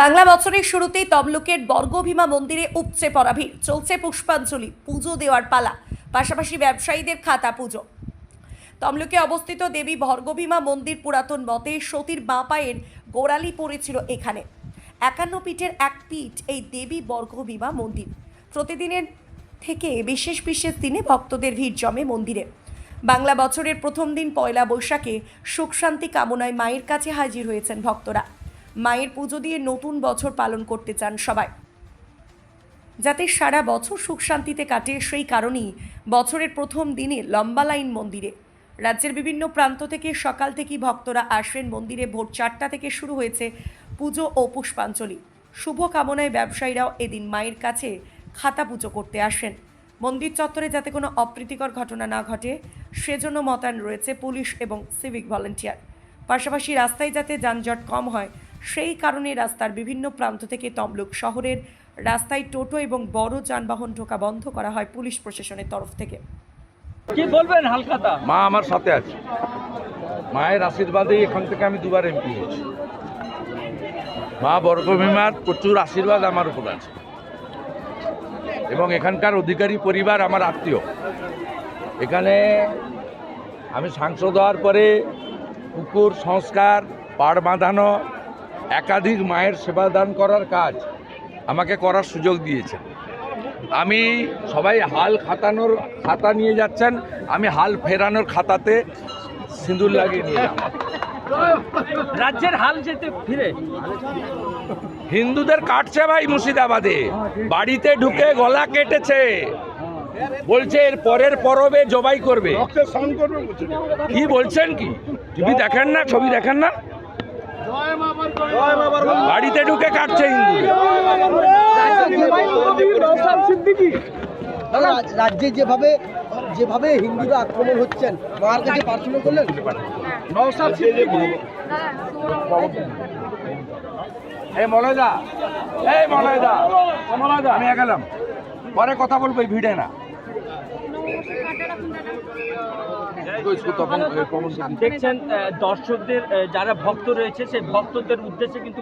বাংলা বছরের শুরুতেই তমলুকের বর্গভীমা মন্দিরে উপচে পড়া ভিড়। চলছে পুষ্পাঞ্জলি, পুজো দেওয়ার পালা, পাশাপাশি ব্যবসায়ীদের খাতা পুজো। তমলুকে অবস্থিত দেবী ভর্গভীমা মন্দির পুরাতন মতে সতীর বাঁ পায়ের গোড়ালি পড়েছিল এখানে। একান্ন পিঠের এক পিঠ এই দেবী বর্গভীমা মন্দির। প্রতিদিনের থেকে বিশেষ বিশেষ দিনে ভক্তদের ভিড় জমে মন্দিরে। বাংলা বছরের প্রথম দিন পয়লা বৈশাখে সুখ শান্তি কামনায় মায়ের কাছে হাজির হয়েছেন ভক্তরা। মায়ের পুজো দিয়ে নতুন বছর পালন করতে চান সবাই। যাতে সারা বছর সুখ শান্তিতে কাটে সেই কারণেই বছরের প্রথম দিনে লম্বা লাইন মন্দিরে। রাজ্যের বিভিন্ন প্রান্ত থেকে সকাল থেকেই ভক্তরা আসেন মন্দিরে। ভোর চারটা থেকে শুরু হয়েছে পুজো ও পুষ্পাঞ্জলি। শুভ কামনায় ব্যবসায়ীরাও এদিন মায়ের কাছে খাতা পুজো করতে আসেন। মন্দির চত্বরে যাতে কোনো অপ্রীতিকর ঘটনা না ঘটে, সেজন্য মোতায়েন রয়েছে পুলিশ এবং সিভিক ভলেন্টিয়ার। পাশাপাশি রাস্তায় যাতে যানজট কম হয় সেই কারণে রাস্তার বিভিন্ন প্রান্ত থেকে তমলুক শহরের রাস্তায় টোটো এবং বড় যানবাহন ঢোকা বন্ধ করা হয় পুলিশ প্রশাসনের তরফ থেকে। কি বলবেন হালখাতা? মা আমার সাথে আছে। মায়ের আশীর্বাদে এখান থেকে আমি দুবার এমপি হয়েছি। মা বর্গভীমার প্রচুর আশীর্বাদ আমার উপর আছে। এবং এখানকার অধিকারী পরিবার আমার আত্মীয়। এখানে আমি সাংসদ হওয়ার পরে পুকুর সংস্কার পাড় বাঁধানো একাধিক মায়ের সেবাদান করার কাজ আমাকে করার সুযোগ দিয়েছে আমি সবাই হাল খাতানোর খাতা নিয়ে যাচ্ছেন আমি হাল ফেরানোর খাতাতে সিঁদুর লাগিয়ে নিয়ে রাজ্যের হাল যেতে ফিরে? হিন্দুদের কাটছে ভাই মুর্শিদাবাদে বাড়িতে ঢুকে গলা কেটেছে। বলছে এর পরের পরবে জবাই করবে। কি বলছেন কি? টিভি দেখেন না ছবি দেখেন না? বাড়িতে ঢুকে কাটছে রাজ্যে যেভাবে যেভাবে হিন্দুরা আক্রমণ হচ্ছেন মার কাছে প্রার্থনা করলেন? এই মলয়দা এই মলয়দা মলয়দা। আমি গেলাম পরে কথা বলব এই ভিড়ে না। দেখছেন দর্শকদের যারা ভক্ত রয়েছে সেই ভক্তদের উদ্দেশ্যে কিন্তু